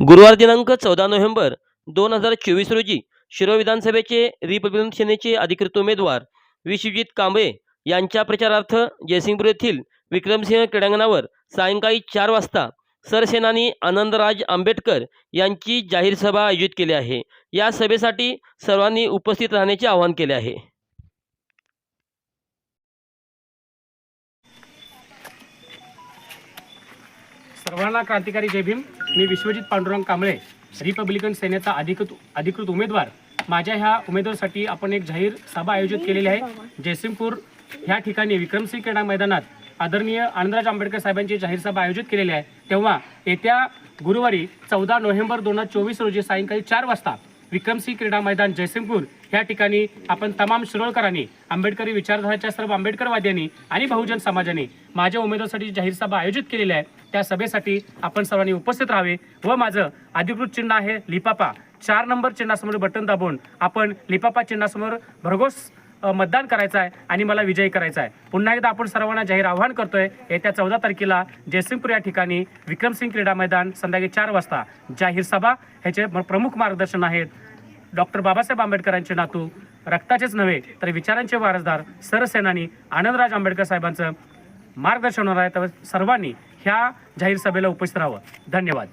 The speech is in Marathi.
गुरुवार दिनांक चौदा नोव्हेंबर दोन हजार चोवीस रोजी शिरो विधानसभेचे रिपब्लिकन सेनेचे अधिकृत उमेदवार विश्वजित कांबळे यांच्या प्रचारार्थ जयसिंगपूर येथील विक्रमसिंह क्रीडांगणावर सायंकाळी चार वाजता सरसेनानी आनंदराज आंबेडकर यांची जाहीर सभा आयोजित केली आहे. या सभेसाठी सर्वांनी उपस्थित राहण्याचे आवाहन केले आहे. सर्वांना क्रांतिकारी जय भीम. मी विश्वजित पांडुरंग कांबळे रिपब्लिकन सेनेचा अधिकृत अधिकृत उमेदवार. माझ्या ह्या उमेदवारसाठी आपण एक जाहीर सभा आयोजित केलेली आहे. जयसिंगपूर ह्या ठिकाणी विक्रमसिंह क्रीडा मैदानात आदरणीय आनंदराज आंबेडकर साहेबांची जाहीर सभा आयोजित केलेली आहे. तेव्हा येत्या गुरुवारी चौदा नोव्हेंबर दोन हजार चोवीस रोजी सायंकाळी चार वाजता विक्रमसिंह क्रीडा मैदान जयसिंगपूर. या ठिकाणी आपण तमाम शिरोळकरांनी आंबेडकरी विचारधाराच्या सर्व आंबेडकरवाद्यांनी आणि बहुजन समाजाने माझ्या उमेदवारासाठी जाहीर सभा आयोजित केलेली आहे त्या सभेसाठी आपण सर्वांनी उपस्थित राहावे व माझं अधिकृत चिन्ह आहे लिपापा. चार नंबर चिन्हासमोर बटन दाबून आपण लिपापा चिन्हासमोर भरघोस मतदान करायचं आहे आणि मला विजयी करायचा आहे. पुन्हा एकदा आपण सर्वांना जाहीर आव्हान करतोय येत्या चौदा तारखेला जयसिंगपूर या ठिकाणी विक्रमसिंग क्रीडा मैदान संध्याकाळी चार वाजता जाहीर सभा. ह्याचे प्रमुख मार्गदर्शन आहेत डॉक्टर बाबासाहेब आंबेडकरांचे नातू रक्ताचेच नव्हे तर विचारांचे वारसदार सरसेनानी आनंदराज आंबेडकर साहेबांचं मार्गदर्शन होणार आहे. तर सर्वांनी ह्या जाहीर सभेला उपस्थित राहावं. धन्यवाद.